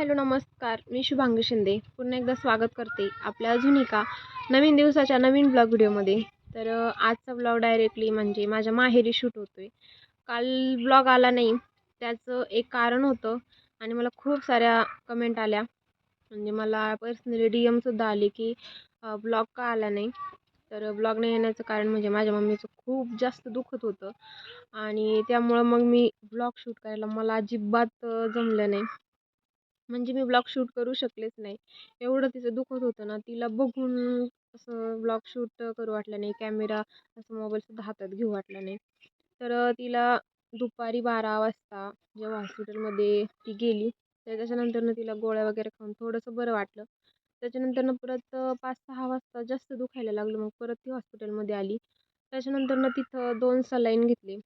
Hello नमस्कार. मी शुभांगी शिंदे. पुन्हा एकदा स्वागत करते आपल्या अजून एका नवीन दिवसाच्या नवीन ब्लॉग व्हिडिओमध्ये तर आजचा ब्लॉग डायरेक्टली म्हणजे माझ्या माहेरी शूट होतो आहे काल ब्लॉग आला नाही. त्याचं एक कारण होतं आणि मला खूप साऱ्या कमेंट आल्या. म्हणजे मला पर्सनली डी एमसुद्धा आली की ब्लॉग का आला नाही? तर ब्लॉग नाही येण्याचं कारण म्हणजे माझ्या मम्मीचं खूप जास्त दुखत होतं. आणि त्यामुळं मग मी ब्लॉग शूट करायला मला अजिबात जमलं नाही. म्हणजे मी ब्लॉग शूट करू शकलेच नाही. एवढं तिचं दुखत होतं ना तिला बघून असं ब्लॉग शूट करू वाटलं नाही कॅमेरा असं मोबाईलसुद्धा हातात घेऊ वाटला नाही. तर तिला दुपारी बारा वाजता जेव्हा हॉस्पिटलमध्ये ती गेली तर त्याच्यानंतरनं तिला गोळ्या वगैरे खाऊन थोडंसं बरं वाटलं. त्याच्यानंतरनं परत पाच सहा वाजता जास्त दुखायला लागलं मग परत ती हॉस्पिटलमध्ये आली. त्याच्यानंतरनं तिथं दोन सलाईन घेतले.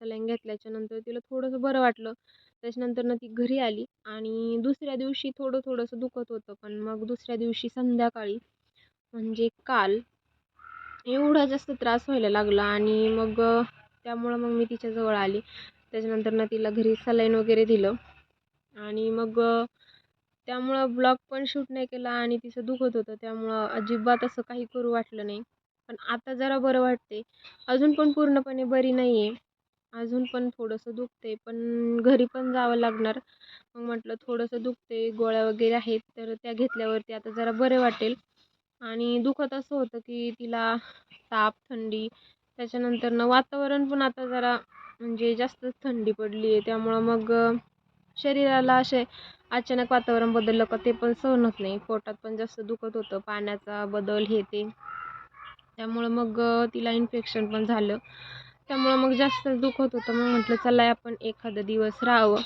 सलाईन घेतल्याच्यानंतर तिला थोडंसं बरं वाटलं. त्याच्यानंतरनं ती घरी आली आणि दुसऱ्या दिवशी थोडं थोडंसं दुखत होतं पण मग दुसऱ्या दिवशी संध्याकाळी म्हणजे काल एवढा जास्त त्रास व्हायला लागला आणि मग त्यामुळं मग मी तिच्याजवळ आली. त्याच्यानंतरनं तिला घरी सलाईन वगैरे दिलं आणि मग त्यामुळं ब्लॉग पण शूट नाही केला आणि तिचं दुखत होतं. त्यामुळं अजिबात असं काही करू वाटलं नाही. पण आता जरा बरं वाटते अजून पण पूर्णपणे बरी नाही आहे अजून पण थोडंसं दुखते पण घरी पण जावं लागणार. मग म्हटलं थोडंसं दुखते गोळ्या वगैरे आहेत तर त्या घेतल्यावरती आता जरा बरे वाटेल. आणि दुखत असं होतं की तिला ताप थंडी त्याच्यानंतरनं वातावरण पण आता जरा म्हणजे जास्तच थंडी पडली आहे त्यामुळं मग शरीराला असे अचानक वातावरण बदललं का ते पण सहन होत नाही. पोटात पण जास्त दुखत होतं पाण्याचा बदल हे ते. त्यामुळं मग तिला इन्फेक्शन पण झालं. त्यामुळं मग जास्त दुखत होतं मग म्हटलं चला आपण एखादा दिवस राहावं.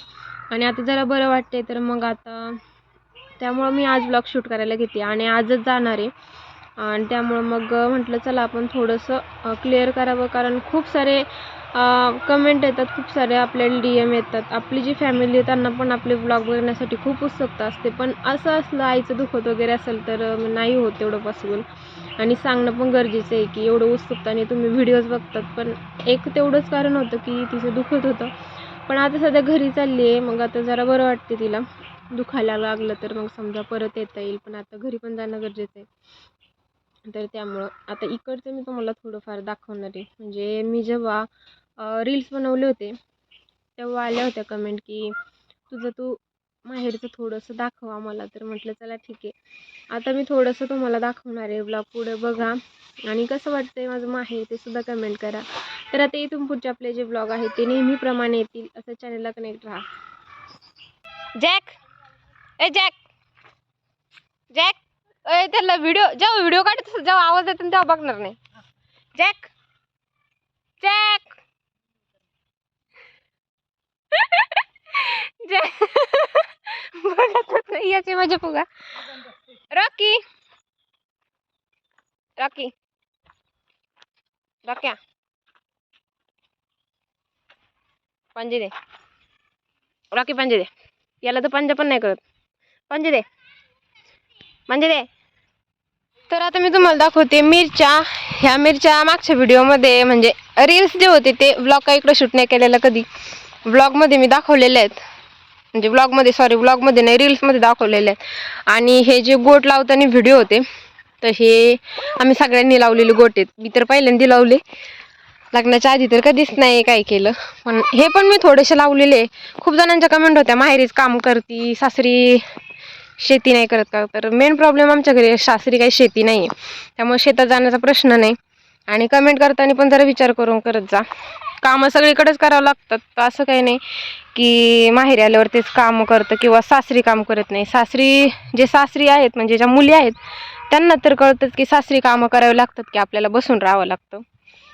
आणि आता जरा बरं वाटते तर मग आता त्यामुळं मी आज ब्लॉग शूट करायला घेते आणि आजच जाणार आहे. आणि त्यामुळं मग म्हटलं चला आपण थोडंसं क्लिअर करावं. कारण खूप सारे कमेंट येतात खूप सारे आपल्याला डी एम येतात. आपली जी फॅमिली आहे त्यांना पण आपले ब्लॉग बघण्यासाठी खूप उत्सुकता असते. पण असं असलं आईचं दुखत वगैरे असेल तर नाही होत तेवढं पॉसिबल आणि सांगणं पण गरजेचं आहे की एवढं उत्सुकताने तुम्ही व्हिडिओज बघतात. पण एक तेवढंच कारण होतं की तिचं दुखत होतं. पण आता सध्या घरी चालली आहे मग आता जरा बरं वाटते तिला. दुखायला लागलं तर मग समजा परत येता येईल पण आता घरी पण जाणं गरजेचं आहे. तर त्यामुळं आता इकडचं मी तुम्हाला थोडंफार दाखवणार आहे. म्हणजे मी जेव्हा रील्स बनवले होते तेव्हा आल्या होत्या कमेंट की तुझं तू माहेरचं थोडंसं दाखव आम्हाला तर. म्हटलं चला ठीक आहे. आता मी थोडंसं तुम्हाला दाखवणार आहे. ब्लॉग पुढे बघा. आणि कसं वाटतंय माझं माहेर ते सुद्धा कमेंट करा. तर आता इथून पुढचे आपले जे ब्लॉग आहेत ते नेहमीप्रमाणे येतील. असं चॅनलला कनेक्ट राहा. जॅक! ए जॅक! जॅक! ए त्याला व्हिडिओ जेव्हा व्हिडिओ काढत असेल, जेव्हा आवाज येतो तेव्हा बघणार नाही. जॅक! जॅक! जॅक! बघतच नाही याचे माझ्या फुगा रॉकी. रॉकी. रॉक्या. पंजे दे. रॉकी पंजे दे. याला तर पंजा पण नाही करत. पंजे दे. म्हणजे दे. तर आता मी तुम्हाला दाखवते मिरच्या. ह्या मिरच्या मागच्या व्हिडिओमध्ये म्हणजे रील्स जे होते ते ब्लॉग काही इकडं शूट नाही केलेलं कधी? ब्लॉगमध्ये मी दाखवलेले आहेत. म्हणजे ब्लॉगमध्ये सॉरी व्लॉगमध्ये नाही रील्समध्ये दाखवलेले आहेत. आणि हे जे गोट लावताना व्हिडिओ होते तर हे आम्ही सगळ्यांनी लावलेले गोट आहेत. मी तर पहिल्यांदा लावले. लग्नाच्या आधी तर कधीच नाही काय केलं. पण हे पण मी थोडेसे लावलेले आहे. खूप जणांच्या कमेंट होत्या माहेरीच काम करती सासरी शेती नाही करत का? तर मेन प्रॉब्लेम आमच्या घरी सासरी काही शेती नाही आहे त्यामुळे शेतात जाण्याचा प्रश्न नाही. आणि कमेंट करताना पण जरा विचार करून करत जा. कामं सगळीकडेच करावं लागतात. तर असं काही नाही की माहेरी आल्यावर तेच कामं करतं किंवा सासरी काम करत नाही. सासरी जे सासरी आहेत म्हणजे ज्या मुली आहेत त्यांना तर कळतंच की सासरी कामं करावी लागतात की आपल्याला बसून राहावं लागतं.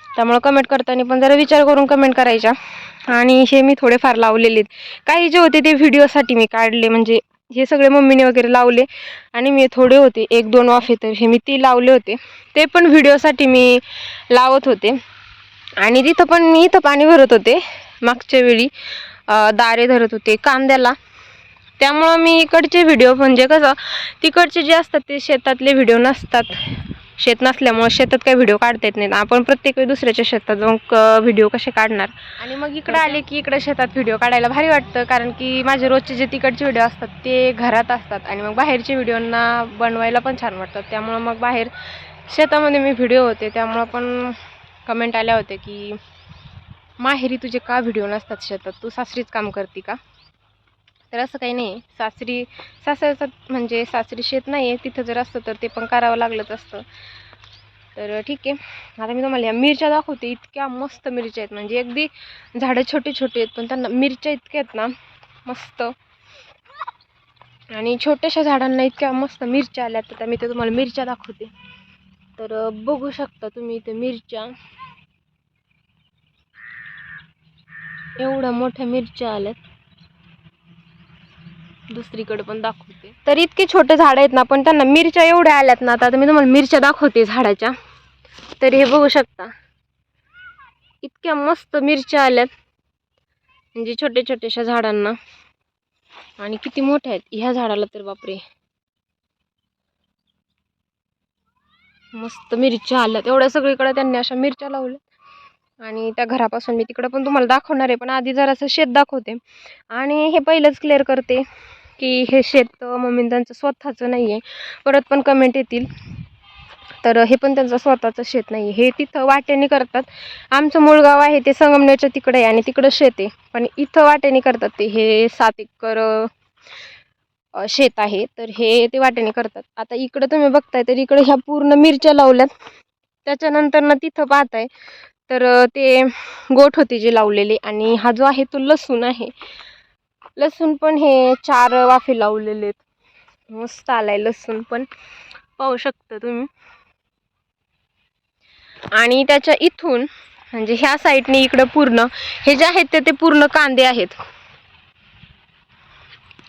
त्यामुळं कमेंट करताना पण जरा विचार करून कमेंट करायच्या. आणि हे मी थोडेफार लावलेले आहेत काही जे होते ते व्हिडिओसाठी मी काढले. म्हणजे हे सगळे मम्मीने वगैरे लावले. आणि मी थोडे होते एक दोन वाफे तर हे मी ती लावले होते. ते पण व्हिडिओसाठी मी लावत होते. आणि तिथं पण मी इथं पाणी भरत होते मागच्या वेळी. दारे धरत होते कांद्याला. त्यामुळं मी इकडचे व्हिडिओ म्हणजे कसं तिकडचे जे असतात ते शेतातले व्हिडिओ नसतात. शेत नसल्यामुळे शेतात काही व्हिडिओ काढता येत नाहीत. आपण प्रत्येक वेळी दुसऱ्याच्या शेतात जाऊन व्हिडिओ कसे काढणार? आणि मग इकडे आले की इकडे शेतात व्हिडिओ काढायला भारी वाटतं. कारण की माझे रोजचे जे तिकडचे व्हिडिओ असतात ते घरात असतात. आणि मग बाहेरचे व्हिडिओंना बनवायला पण छान वाटतात. त्यामुळं मग बाहेर शेतामध्ये मी व्हिडिओ होते. त्यामुळं पण कमेंट आल्या होत्या की माहेरी तुझे का व्हिडिओ नसतात शेतात? तू सासरीच काम करते का? तर असं काही नाही. सासरी सासरचं म्हणजे सासरी शेत नाही आहे तिथं जर असतं तर ते पण करावं लागलंच असतं. तर ठीक आहे. आता मी तुम्हाला या मिरच्या दाखवते. इतक्या मस्त मिरच्या आहेत. म्हणजे अगदी झाडं छोटे छोटे आहेत पण त्यांना मिरच्या इतक्या आहेत ना मस्त. आणि छोट्याशा झाडांना इतक्या मस्त मिरच्या आल्या तर मी ते तुम्हाला मिरच्या दाखवते. तर बघू शकता तुम्ही इथे मिरच्या. एवढ्या मोठ्या मिरच्या आल्यात. दुसरीकडे पण दाखवते. तर इतके छोटे झाड आहेत ना पण त्यांना मिरच्या एवढ्या आल्यात ना आता मी तुम्हाला मिरच्या दाखवते झाडाच्या. तर हे बघू शकता. इतक्या मस्त मिरच्या आल्यात. म्हणजे छोट्या छोट्याशा झाडांना. आणि किती मोठ्या आहेत. ह्या झाडाला तर बापरे. मस्त मिरच्या आल्यात. एवढ्या सगळीकडे त्यांनी अशा मिरच्या लावल्या आणि त्या घरापासून मी तिकडं पण तुम्हाला दाखवणार आहे पण आधी जरासं शेत दाखवते. आणि हे पहिलंच क्लिअर करते की हे शेत मम्मी त्यांचं स्वतःचं नाही आहे परत पण कमेंट येतील. तर हे पण त्यांचं स्वतःचं शेत नाही आहे हे तिथं वाट्याने करतात. आमचं मूळ गाव आहे ते संगमनेरच्या तिकडे आहे आणि तिकडं शेत आहे. पण इथं वाट्याने करतात ते. हे सात एकर शेत आहे. तर हे ते वाट्याने करतात. आता इकडं तुम्ही बघताय तर इकडे ह्या पूर्ण मिरच्या लावल्यात. त्याच्यानंतर ना तिथं पाहताय तर ते गोठ होती जे लावलेले आणि हा जो आहे तो लसूण आहे. लसूण पण हे चार वाफे लावलेले आहेत. मस्त आलाय लसूण पण. पाहू शकता तुम्ही. आणि त्याच्या इथून म्हणजे ह्या साईडने इकडं पूर्ण हे जे आहेत ते ते पूर्ण कांदे आहेत.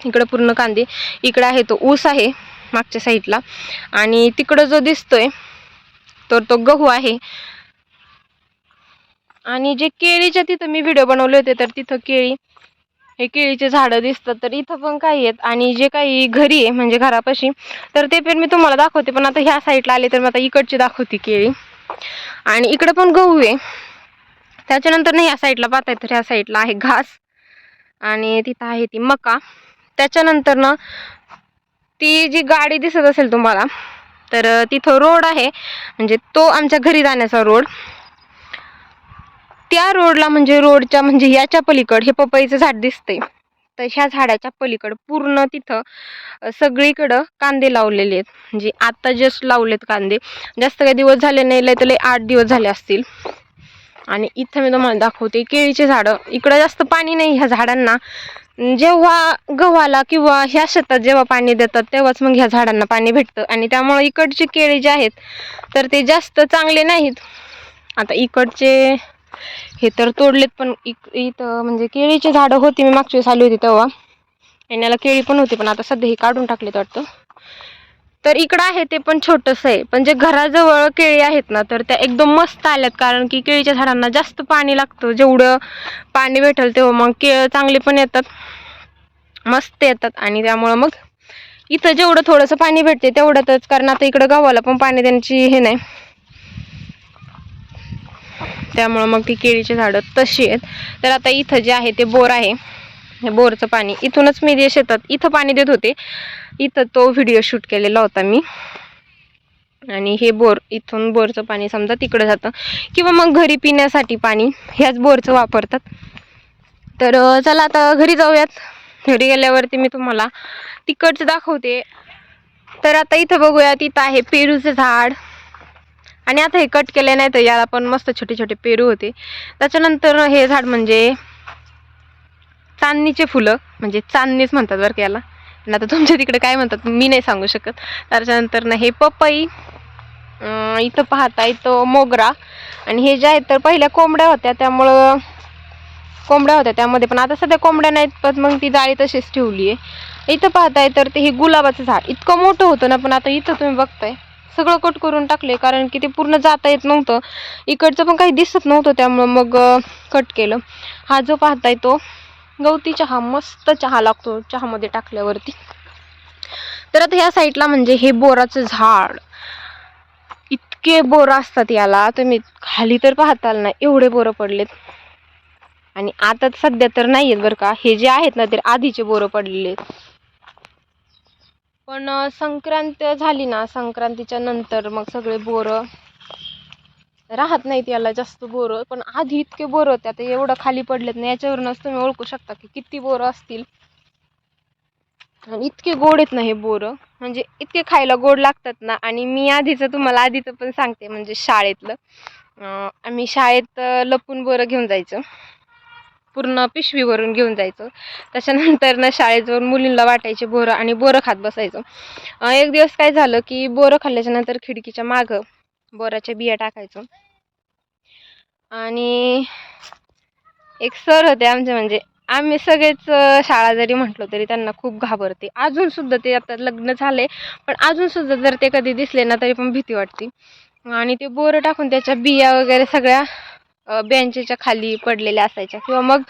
इकडं पूर्ण कांदे. इकडं आहे तो ऊस आहे मागच्या साईडला. आणि तिकडं जो दिसतोय तर तो गहू आहे. आणि जे केळीच्या तिथं मी व्हिडिओ बनवले होते तर तिथं केळी हे केळीचे झाडं दिसतात. तर इथं पण काही आहेत. आणि जे काही घरी आहे म्हणजे घरापाशी तर ते पण मी तुम्हाला दाखवते. पण आता ह्या साईडला आले तर मी आता इकडची दाखवते केळी. आणि इकडं पण गहू आहे. त्याच्यानंतर ना ह्या साईडला पाहताय तर ह्या साईडला आहे घास. आणि तिथं आहे ती मका. त्याच्यानंतर ना ती जी गाडी दिसत असेल तुम्हाला तर तिथं रोड आहे. म्हणजे तो आमच्या घरी जाण्याचा रोड. त्या रोडला म्हणजे रोडच्या म्हणजे याच्या पलीकड हे पपईचं झाड दिसतंय. तर ह्या झाडाच्या पलीकड पूर्ण तिथं सगळीकडं कांदे लावलेले आहेत. म्हणजे आता जस्ट लावलेत कांदे. जास्त काही दिवस झाले नाही लय तर लय आठ दिवस झाले असतील. आणि इथं मी तुम्हाला दाखवते केळीचे झाडं. इकडं जास्त पाणी नाही ह्या झाडांना. जेव्हा गव्हाला किंवा ह्या शेतात जेव्हा पाणी देतात तेव्हाच मग ह्या झाडांना पाणी भेटतं. आणि त्यामुळे इकडचे केळी जे आहेत तर ते जास्त चांगले नाहीत. आता इकडचे हे तर तोडलेत पण इथं म्हणजे केळीचे झाडं होती मी मागच्या वेळेस आली होती तेव्हा. आणि याला केळी पण होती पण आता सध्या हे काढून टाकलेत वाटतं. तर इकडं आहे ते पण छोटंसं आहे. पण जे घराजवळ केळी आहेत ना तर त्या एकदम मस्त आल्यात. कारण की केळीच्या झाडांना जास्त पाणी लागतं. जेवढं पाणी भेटेल तेव्हा मग केळ चांगले पण येतात. मस्त येतात. आणि त्यामुळं मग इथं जेवढं थोडंसं पाणी भेटते तेवढ्यातच. कारण आता इकडं गावाला पण पाणी देण्याची हे नाही. त्यामुळं मग ती केळीची झाडं तशी आहेत. तर आता इथं जे आहे ते बोर आहे. हे बोरचं पाणी इथूनच मी जे शेतात इथं पाणी देत होते. इथं तो व्हिडिओ शूट केलेला होता मी. आणि हे बोर इथून बोरचं पाणी समजा तिकडं जातं. किंवा मग घरी पिण्यासाठी पाणी ह्याच बोरचं वापरतात. तर चला आता घरी जाऊयात. घरी गेल्यावरती मी तुम्हाला तिकडचं दाखवते. तर आता इथं बघूयात इथं आहे पेरूचं झाड. आणि आता हे कट केले नाही तर याला पण मस्त छोटे छोटे पेरू होते. त्याच्यानंतर हे झाड म्हणजे चांदणीचे फुलं म्हणजे चांदणीच म्हणतात बरं का याला. आणि आता तुमच्या तिकडे काय म्हणतात मी नाही सांगू शकत. त्याच्यानंतर ना हे पपई इथं पाहता इथं मोगरा. आणि हे जे आहेत तर पहिल्या कोंबड्या होत्या त्यामुळं कोंबड्या होत्या त्यामध्ये. पण आता सध्या कोंबड्या नाहीत पण मग ती जाळी तशीच ठेवली आहे इथं पाहताय तर ते हे गुलाबाचं झाड. इतकं मोठं होतं ना पण आता इथं तुम्ही बघताय. सगळं कट करून टाकले कारण की ते पूर्ण जाता येत नव्हतं. इकडचं पण काही दिसत नव्हतं त्यामुळं मग कट केलं. हा जो पाहताय तो गवती चहा मस्त चहा लागतो चहामध्ये टाकल्यावरती. तर आता ह्या साईडला म्हणजे हे बोराचं झाड. इतके बोरं असतात याला तुम्ही खाली तर पाहताल ना एवढे बोरं पडलेत. आणि आता सध्या तर नाही आहेत बरं का हे जे आहेत ना ते आधीचे बोरं पडलेले आहेत. पण संक्रांत झाली ना संक्रांतीच्या नंतर मग सगळे बोरं राहत नाहीत याला जास्त बोरं पण आधी इतके बोरं होते आता एवढं खाली पडलेत ना याच्यावरूनच तुम्ही ओळखू शकता की किती बोरं असतील. आणि इतके गोड आहेत ना हे बोरं म्हणजे इतके खायला गोड लागतात ना आणि मी आधीचं तुम्हाला आधीचं पण सांगते म्हणजे शाळेतलं. आम्ही शाळेत लपून बोरं घेऊन जायचं. पूर्ण पिशवीवरून घेऊन जायचो. त्याच्यानंतर ना शाळेत जाऊन मुलींना वाटायचे बोरं आणि बोरं खात बसायचो. एक दिवस काय झालं की बोरं खाल्ल्याच्या नंतर खिडकीच्या मागं बोराच्या बिया टाकायचो. आणि एक सर होते आमचे म्हणजे आम्ही सगळेच शाळा जरी म्हटलो तरी त्यांना खूप घाबरते. अजून सुद्धा ते आता लग्न झाले पण अजून सुद्धा जर ते कधी दिसले ना तरी पण भीती वाटते. आणि ते बोरं टाकून त्याच्या बिया वगैरे सगळ्या बेंचेच्या खाली पडलेल्या असायच्या किंवा मग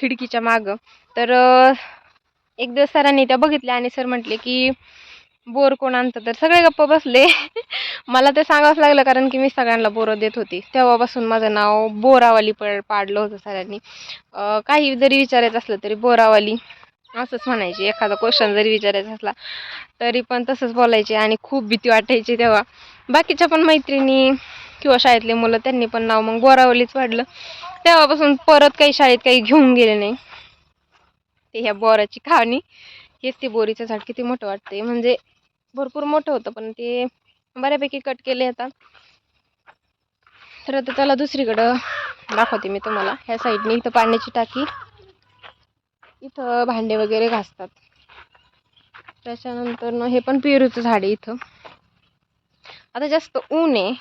खिडकीच्या मागं. तर एकदा एक दिवस सरांनी त्या बघितल्या आणि सर म्हटले की बोर कोण आणतं? तर सगळे गप्प बसले. मला ते सांगावंच लागलं कारण की मी सगळ्यांना बोरं देत होती. तेव्हापासून माझं नाव बोरावाली पड पाडलं होतं सरांनी. काही जरी विचारायचं असलं तरी बोरावाली असंच म्हणायची. एखादा क्वेश्चन जरी विचारायचा असला तरी पण तसंच बोलायचे आणि खूप भीती वाटायची तेव्हा. बाकीच्या पण मैत्रिणी किंवा शाळेतले मुलं त्यांनी पण नाव मग बोरावलीच वाढलं. तेव्हापासून परत काही शाळेत काही घेऊन गेले नाही. ते ह्या बोराची कहाणी हेच ते बोरीचं झाड किती मोठं वाटते म्हणजे भरपूर मोठं होतं पण ते बऱ्यापैकी कट केले आता. तर आता त्याला दुसरीकडं दाखवते मी तुम्हाला. ह्या साईडने इथं पाण्याची टाकी इथं भांडे वगैरे घासतात. त्याच्यानंतर हे पण पेरूचं झाड आहे इथं. आता जास्त ऊन आहे.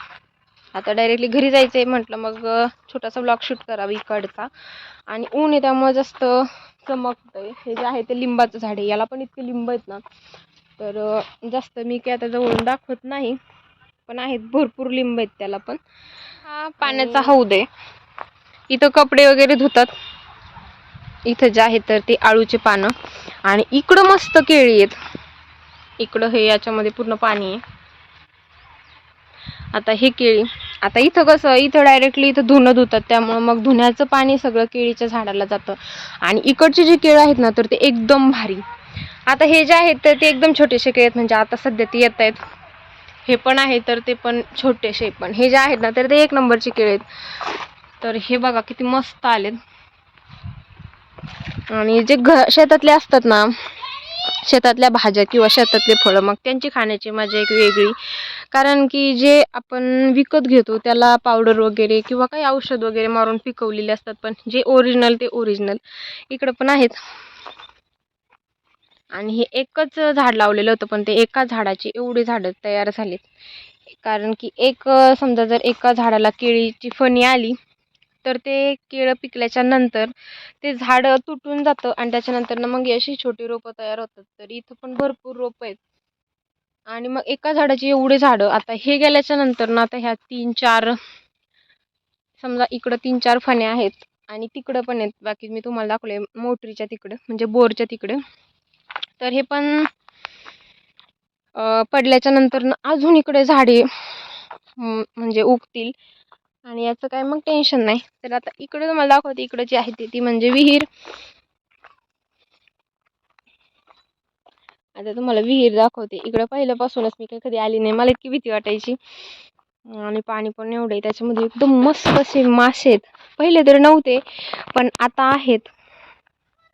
आता डायरेक्टली घरी जायचं आहे म्हटलं मग छोटासा ब्लॉग शूट करावा इकडचा. आणि ऊन आहे त्यामुळे जास्त चमकतंय. हे जे आहे ते लिंबाचं झाड आहे. याला पण इतके लिंब आहेत ना तर जास्त मी काय आता जवळून दाखवत नाही. पण आहेत भरपूर लिंब आहेत त्याला पण. हा पाण्याचा हौद आहे इथं कपडे वगैरे धुतात. इथं जे आहे तर ते आळूचे पानं. आणि इकडं मस्त केळी आहेत. इकडं हे याच्यामध्ये पूर्ण पाणी आहे. आता हे केळी. आता इथं कसं इथं डायरेक्टली इथं धुणं धुतात त्यामुळं मग धुण्याचं पाणी सगळं केळीच्या झाडाला जातं. आणि इकडचे जे केळं आहेत ना तर ते एकदम भारी. आता हे जे आहेत तर ते एकदम छोटेसे केळी आहेत. म्हणजे आता सध्या ते येत आहेत. हे पण आहे तर ते पण छोटेसे पण. हे जे आहेत ना तर ते एक नंबरचे केळी आहेत. तर हे बघा किती मस्त आलेत. आणि जे घ शेतातले असतात ना शेतातल्या भाज्या किंवा शेतातले फळं मग त्यांची खाण्याची मजा एक वेगळी. कारण की जे आपण विकत घेतो त्याला पावडर वगैरे किंवा काही औषध वगैरे मारून पिकवलेले असतात पण जे ओरिजिनल ते ओरिजिनल इकडं पण आहेत. आणि हे एकच झाड लावलेलं होतं पण ते एका झाडाची एवढी झाडं तयार झालीत. कारण की एक समजा जर एका झाडाला केळीची फणी आली तर ते केळं पिकल्याच्या नंतर ते झाड तुटून जातं आणि त्याच्यानंतर मग अशी छोटी रोपं तयार होतात. तर इथं पण भरपूर रोपं आहेत. आणि मग एका झाडाची एवढे झाडं आता हे गेल्याच्यानंतर ना आता ह्या तीन चार समजा इकडं तीन चार फण्या आहेत आणि तिकडं पण आहेत. बाकी मी तुम्हाला दाखवले मोटरीच्या तिकडं म्हणजे बोरच्या तिकडं. तर हे पण पडल्याच्या नंतर अजून इकडे झाडे म्हणजे उगतील. आणि याचं काय मग टेन्शन नाही. तर आता इकडे तुम्हाला दाखवते इकडं जी आहे ती ती म्हणजे विहीर. आता तुम्हाला विहीर दाखवते. इकडं पहिल्यापासूनच मी काही कधी आली नाही. मला इतकी भीती वाटायची. आणि पाणी पण एवढं आहे. त्याच्यामध्ये एकदम मस्त असे मासे आहेत. पहिले तर नव्हते पण आता आहेत.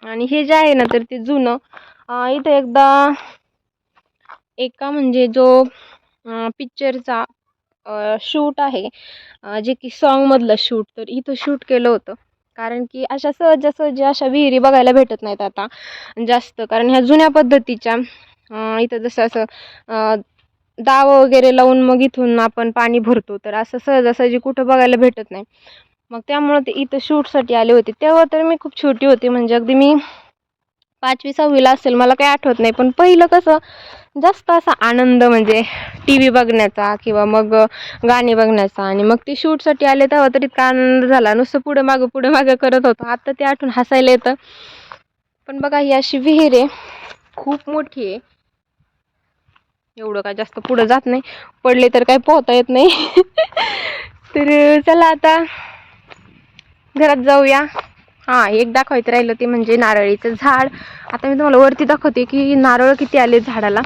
आणि हे जे आहे ना तर ते जुनं. इथं एकदा एका म्हणजे जो पिक्चरचा शूट आहे. जे की सॉन्गमधलं शूट तर इथं शूट केलं होतं. कारण की अशा सहजासहजी अशा विहिरी बघायला भेटत नाहीत आता जास्त. कारण ह्या जुन्या पद्धतीच्या इथं जसं असं दाव वगैरे लावून मग इथून आपण पाणी भरतो. तर असं सहजासहजी कुठं बघायला भेटत नाही. मग त्यामुळं ते इथं शूटसाठी आले होते. तेव्हा तर मी खूप छोटी होती. म्हणजे अगदी मी पाचवी सहावीला असेल मला काही आठवत नाही. पण पहिलं कसं जास्त असा आनंद म्हणजे टी व्ही बघण्याचा किंवा मग गाणी बघण्याचा. आणि मग ते शूटसाठी आले तेव्हा तरी इतका आनंद झाला. नुसतं पुढं मागं पुढं मागं करत होतो. आता ते आठवून हसायला येतं. पण बघा ही अशी विहीर आहे. खूप मोठी आहे. एवढं काय जास्त पुढं जात नाही. पडले तर काही पोहता येत नाही. तर चला आता घरात जाऊया. हां एक दाखवायचं राहिलं ते म्हणजे नारळीचं झाड. आता मी तुम्हाला वरती दाखवते की नारळ किती आले झाडाला.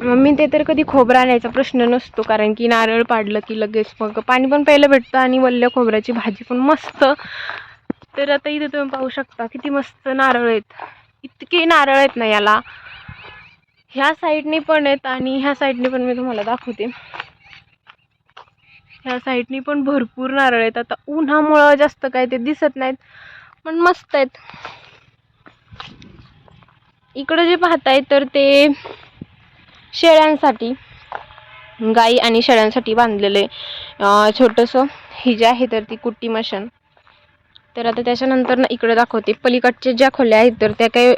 मम्मी ते तर कधी खोबरा आणायचा प्रश्न नसतो कारण की नारळ पाडलं की लगेच मग पाणी पण प्यायला भेटतं आणि वल्ल्या खोबऱ्याची भाजी पण मस्त. तर आता इथे तुम्ही पाहू शकता किती मस्त नारळ आहेत. इतके नारळ आहेत ना याला. ह्या साईडने पण आहेत आणि ह्या साईडने पण मी तुम्हाला दाखवते. ह्या साईडनी पण भरपूर नारळ आहेत. आता उन्हामुळं जास्त काय ते दिसत नाहीत पण मस्त आहेत. इकडं जे पाहताय तर ते शेळ्यांसाठी गाई आणि शेळ्यांसाठी बांधलेले छोटंसं ही जे आहे तर ती कुट्टी मशन. तर आता त्याच्यानंतर ना इकडे दाखवते. पलीकडचे ज्या खोल्या आहेत तर त्या काही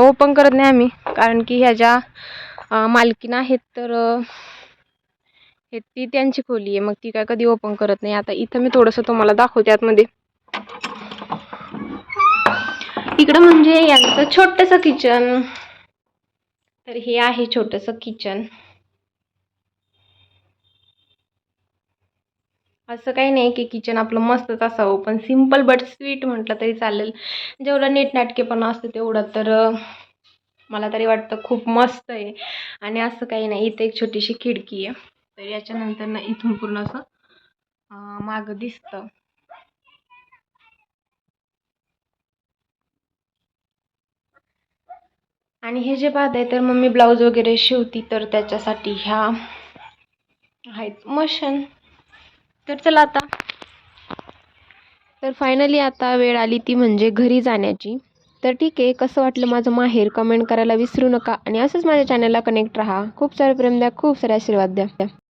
ओपन करत नाही आम्ही. कारण की ह्या ज्या अं, आहेत तर हे ती त्यांची खोली आहे. मग ती काय कधी ओपन करत नाही. आता इथं मी थोडंसं तुम्हाला दाखवते आतमध्ये. इकडं म्हणजे यांचं छोटंसं किचन तर हे आहे छोटंसं किचन असं काही नाही की किचन आपलं मस्तच असावं. पण सिंपल बट स्वीट म्हटलं तरी चालेल. जेवढं नीटनाटकेपणा असतं तेवढं तर मला तरी वाटतं खूप मस्त आहे. आणि असं काही नाही. इथे एक छोटीशी खिडकी आहे. तर याच्यानंतर ना इथून पूर्ण असं माग मागं दिसतं. आणि हे जे पाहताय तर मम्मी ब्लाऊज वगैरे शिवती तर त्याच्यासाठी ह्या आहेत मशन. तर चला आता. तर फायनली आता वेळ आली ती म्हणजे घरी जाण्याची. तर ठीक आहे कसं वाटलं माझं माहेर? कमेंट करायला विसरू नका. आणि असंच माझ्या चॅनलला कनेक्ट राहा. खूप सारे प्रेम द्या खूप सारे आशीर्वाद द्या.